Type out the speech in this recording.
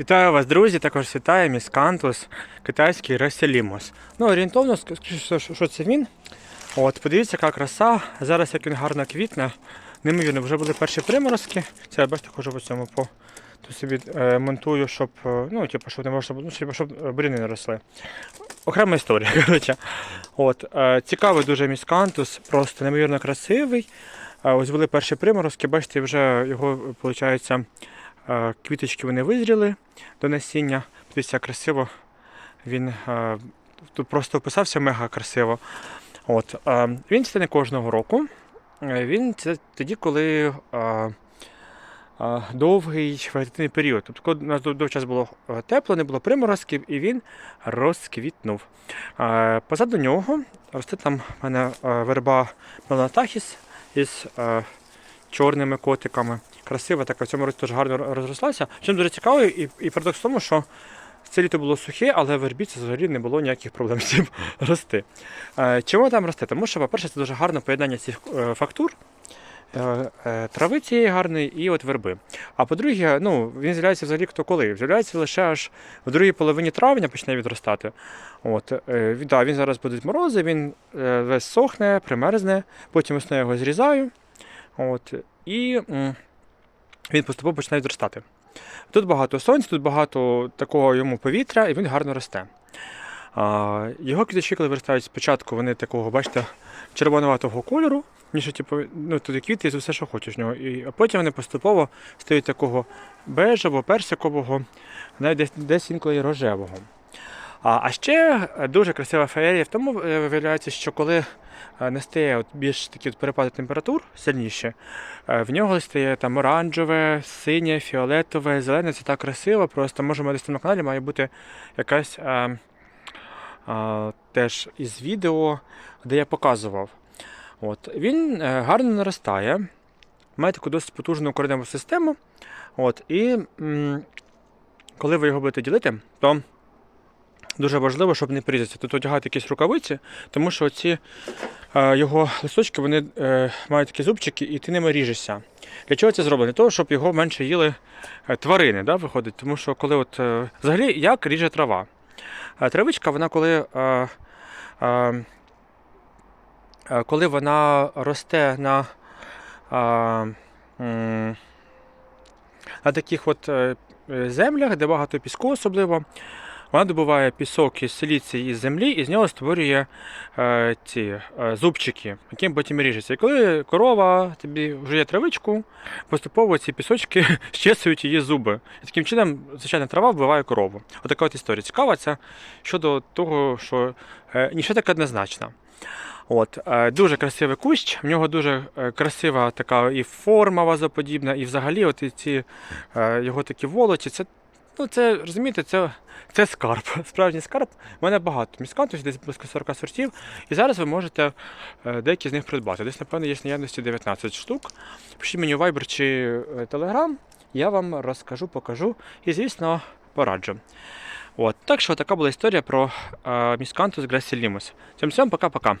Вітаю вас, друзі! Також вітає міскантус, китайський Реселімос. Ну, орієнтовно, що, це він. От, подивіться, яка краса. Зараз як він гарно квітне. Неймовірно, вже були перші приморозки. Це я бачите, хожу по цьому по тут собі е, монтую, щоб, е, ну, типу, щоб не можна ну, щоб, щоб е, не росли. Окрема історія, коротше. От, е, цікавий дуже міскантус, просто неймовірно красивий. Е, ось були перші приморозки, бачите, вже його, виходить, Квіточки вони визріли до насіння. Дивіться, красиво він е, тут просто описався мега красиво. От, е, Він не кожного року. Е, Він це тоді, коли е, е, довгий вегетативний період. Тобто, коли у нас довгий час було е, тепло, не було приморозків, і він розквітнув. Е, Позаду нього росте там в мене е, верба Меланатахіс із е, чорними котиками. Красива така, в цьому році теж гарно розрослася. Чим дуже цікаво, і, і парадокс в тому, що це літо було сухе, але в вербі це взагалі не було ніяких проблем з цим рости. Е, чому там росте? Тому що, по-перше, це дуже гарне поєднання цих е, фактур. е, Трави цієї гарної і от верби. А по-друге, ну, він з'являється взагалі хто коли. З'являється лише аж в другій половині травня почне відростати. От, е, да, він зараз будуть морози, він весь сохне, примерзне, потім весною його зрізаю. От, і він поступово починає відростати. Тут багато сонця, тут багато такого йому повітря, і він гарно росте. Його квіточки, коли виростають спочатку, вони такого, бачите, червонуватого кольору, ніж типу, ну, тут квіти, і все, що хочеш нього. І, а потім вони поступово стають такого бежевого, персикового, навіть десь, десь інколи рожевого. А, а ще дуже красива феєрія в тому е, виявляється, що коли е, настає от більш такі от перепади температур сильніші, е, в нього стає там оранжеве, синє, фіолетове, зелене. Це так красиво. Просто може десь на каналі має бути якась е, е, теж із відео, де я показував. От. Він гарно наростає, має таку досить потужну кореневу систему. От, і м, коли ви його будете ділити, то Дуже важливо, щоб не порізатися. Тут одягати якісь рукавиці, тому що ці е, його листочки вони е, мають такі зубчики, і ти ними ріжешся. Для чого це зроблено? Для того, щоб його менше їли е, тварини, да, виходить. Тому що коли от, взагалі як ріже трава. Травичка, вона коли, коли вона росте на, на таких от землях, де багато піску особливо. Вона добуває пісок із силіції із землі і з нього створює е, ці е, зубчики, яким потім ріжеться. І коли корова тобі вжиє травичку, поступово ці пісочки щесують її зуби. І таким чином, звичайна трава вбиває корову. Отака от історія. Цікава ця щодо того, що е, ніщо таке однозначно. От, е, дуже красивий кущ, в нього дуже е, красива така і форма вазоподібна, і взагалі от і ці е, його такі волочі. Це Ну, це розумієте, це, це скарб. Справжній скарб. У мене багато міскантусів, десь близько 40 сортів. І зараз ви можете е, деякі з них придбати. Десь, напевно, є наявності 19 штук. Пишіть мені в Viber чи е, Telegram, я вам розкажу, покажу і, звісно, пораджу. От. Так що така була історія про е, міскантус Грасілімус. Цим всім пока-пока.